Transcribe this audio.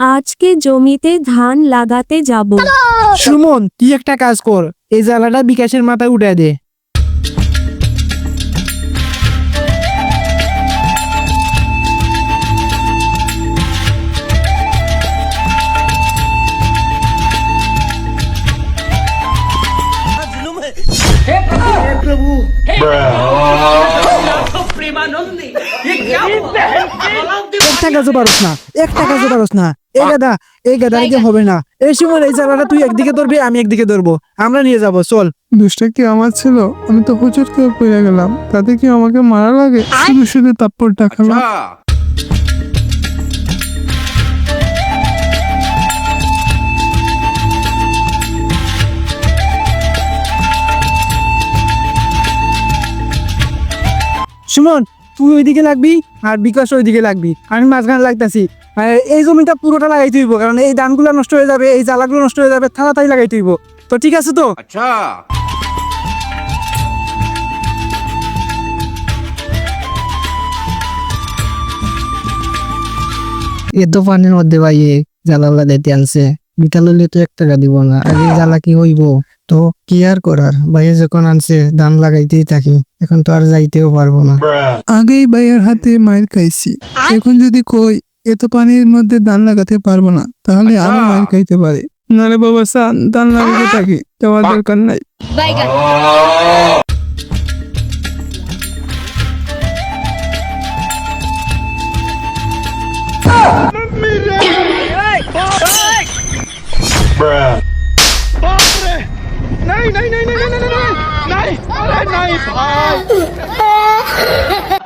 আজকে জমিতে ধান লাগাতে যাব। সুমন তুই একটা কাজ কর এই জ্বালাটা বিকাশের মাথায় উঠে দে। একটা কাজও পারস না একটা কাজও পারস না। এই গাদা এই গাদা কি হবে না। এই সুমন এই জ্বালাটা তুই একদিকে ধরবি আমি একদিকে ধরবো। আমরা নিয়ে যাব চল। দুষ্টা কি আমার ছিল? আমি তো হুচুট করে পড়ে গেলাম। তাতে কি আমাকে মারা লাগে? শুধু শুধু তাপ্পরটা খেলাম। সুমন তুই ওইদিকে লাগবি আর বিকাশ ওইদিকে লাগবি। আমি মাঝখানে লাগতেছি। এই জমিটা পুরোটা লাগাই তুইব কারণ এই ধানগুলো নষ্ট হয়ে যাবে এই জ্বালাগুলো নষ্ট হয়ে যাবে তাড়াতাড়ি লাগাই তুইব। তো ঠিক আছে তো? আচ্ছা। এত পানির মধ্যে ভাই জ্বালালা দিতে আনছে। বিকাল হলে তো এক টাকা দিব না আর এই জ্বালা কি হইব? তো কি আর করার? ভাইয়ে যখন আনছে ধান লাগাইতেই থাকি এখন তো আর যাইতেও পারব না। আগেই ভাইয়ের হাতে মায়ের খাইছি। এখন যদি কই এত পানির মধ্যে ধান লাগাতে পারব না তাহলে আরও মায়ের খাইতে পারে। নারে বাবা সান ধান লাগাতে থাকি যাওয়ার দরকার নাই। Bruh. Padre! Nein, nein, nein, nein, nein, nein, nein! Nein! Nein, nein! nein. nein.